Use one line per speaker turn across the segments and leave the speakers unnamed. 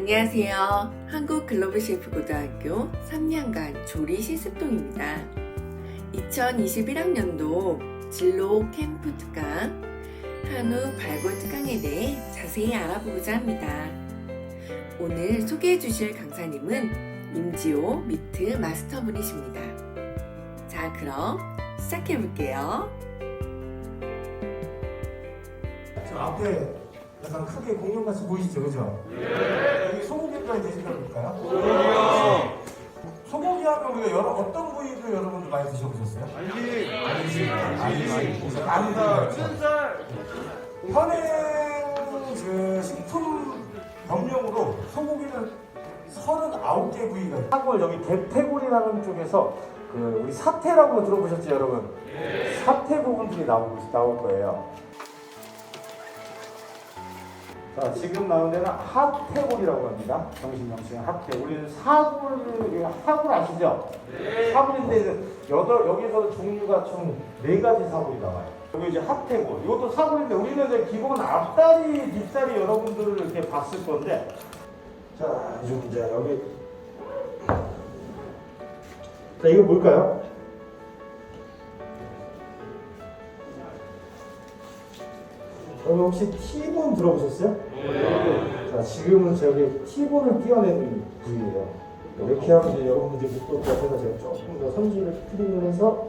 안녕하세요. 한국 글로벌 셰프 고등학교 3년간 조리 실습동입니다. 2021학년도 진로 캠프 특강, 한우 발골 특강에 대해 자세히 알아보고자 합니다. 오늘 소개해 주실 강사님은 임지호 미트 마스터분이십니다. 자, 그럼 시작해 볼게요.
저 앞에 약간 크게 공룡 같이 보이시죠, 그죠? 네. 여기 소고기까지 되신다 볼까요? 소고기요. 소고기 하면 우리가 여러 어떤 부위를 여러분들 많이 드셔보셨어요?
안식,
안식,
감사
안식.
춘살
현행 그 식품 병명으로 소고기는 39개 부위가 있어요. 사골 여기 대퇴골이라는 쪽에서 그 우리 사태라고 들어보셨죠, 여러분? 사태 부분들이 나올, 나올 거예요. 자, 지금 나온 데는 핫태골이라고 합니다. 정신 명칭은 핫태. 우리는 사골을 이거 사골 아시죠? 사골인데 여덟 여기서 종류가 총 네 가지 사골이 나와요. 여기 이제 핫태골. 이것도 사골인데 우리는 이제 기본 앞다리, 뒷다리 여러분들을 이렇게 봤을 건데. 자, 이제 여기. 자, 이거 뭘까요? 여러분 혹시 T본 들어보셨어요? 자, 지금은 저기 T본을 띄어내는 부위예요. 이렇게 하면 이제 여러분들 이제 못 볼것 같아서 제가 조금 더 선지를 트리밍해서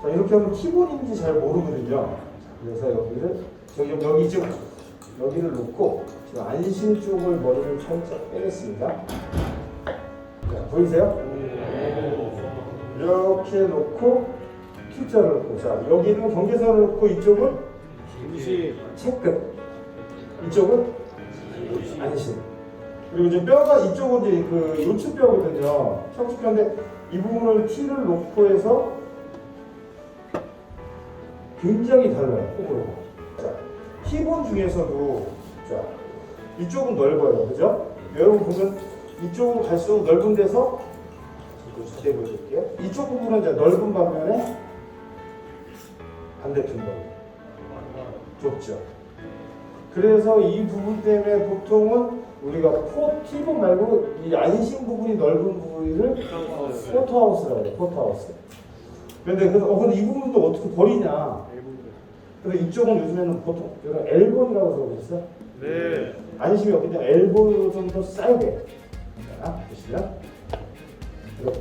자, 이렇게 하면 T본인지 잘 모르거든요. 그래서 여기를 저기 여기 이쪽 여기를 놓고 지금 안심 쪽을 머리를 살짝 빼겠습니다. 자, 보이세요? 이렇게 놓고 T자를 놓고 자 여기는 경계선을 놓고 이쪽은
무시
체끝 이쪽은 안심 그리고 이제 뼈가 이쪽은 이제 그 요추뼈거든요 척추뼈인데 이 부분을 T를 놓고 해서 굉장히 달라요 호불호가. 자 T본 중에서도 자 이쪽은 넓어요. 그죠? 여러분 보면 이쪽으로 갈수록 넓은 데서 자세히 보여드릴게요. 이쪽 부분은 이제 넓은 반면에 반대편도 좁죠. 그래서 이 부분 때문에 보통은 우리가 포 티본 말고 이 안심 부분이 넓은 부위를 포토하우스라고 해요. 포토하우스. 근데 그 어, 근데 이 부분도 어떻게 버리냐? 근데 이쪽은 요즘에는 보통 이런 엘본이라고 들어보셨어요?
네
안심이 없기 때문에 엘본으로 좀더 쌓이게. 자, 보시면 이렇게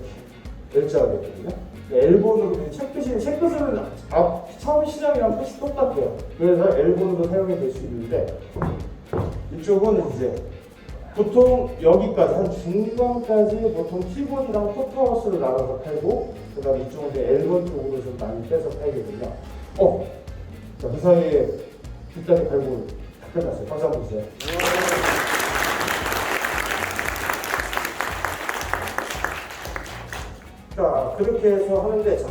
일자가 되거든요. 그냥 책끝이 책끝은 앞 처음 시작이랑 끝이 똑같아요. 그래서 엘본으로 사용이 될 수 있는데 이쪽은 이제 보통 여기까지 한 중간까지 보통 티본이랑 포트하우스를 나눠서 팔고 그다음에 이쪽은 이제 엘본 쪽으로 좀 많이 빼서 팔거든요. 어, 자, 그 사이에 뒷다리 끝났어요. 박수 한번 주세요. 그렇게 해서 하는데, 자,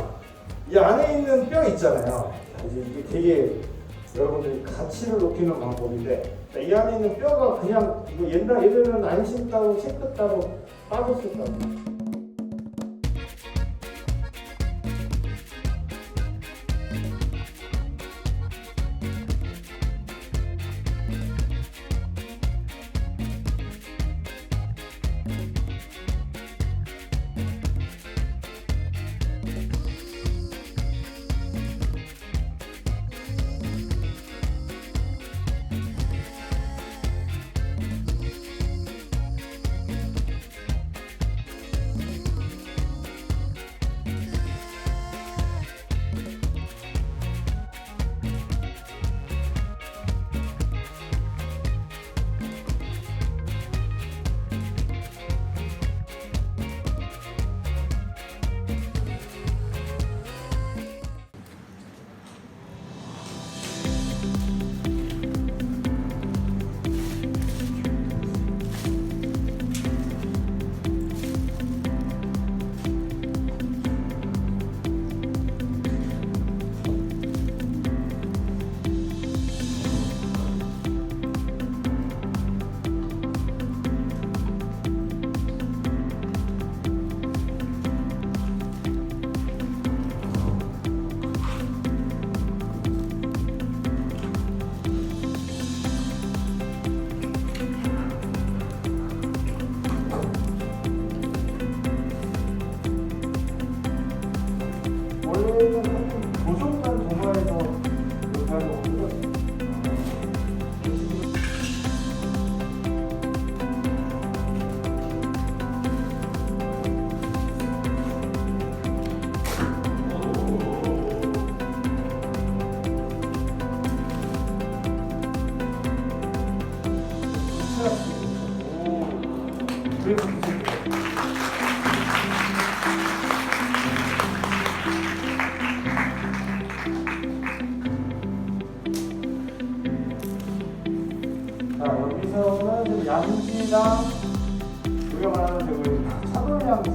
이 안에 있는 뼈 있잖아요. 이제 이게 되게 여러분들이 가치를 높이는 방법인데, 자, 이 안에 있는 뼈가 그냥, 이거 옛날, 예전에는 안심 따로, 체크 따로 빠졌을 거예요. 대구입니다. 우리가 말하는 대구는 차돌량지.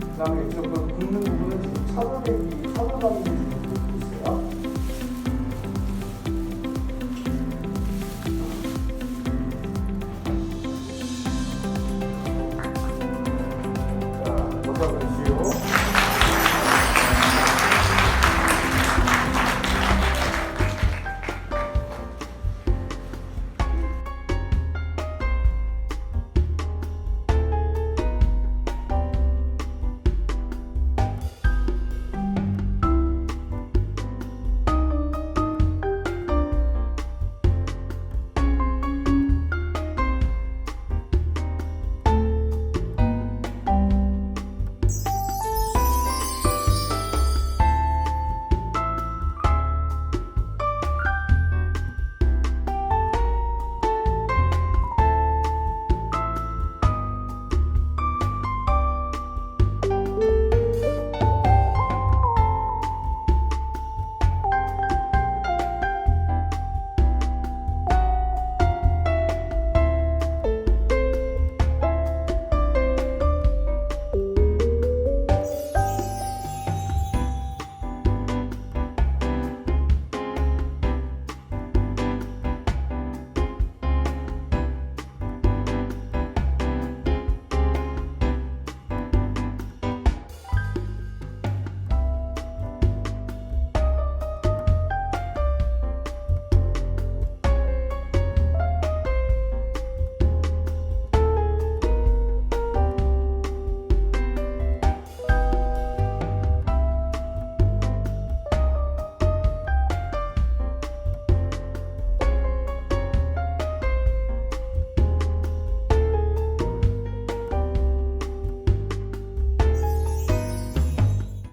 그 다음에 이쪽 굽는 부분은 차돌배기, 차돌감이 있어요. 자, 녹화가 있어요.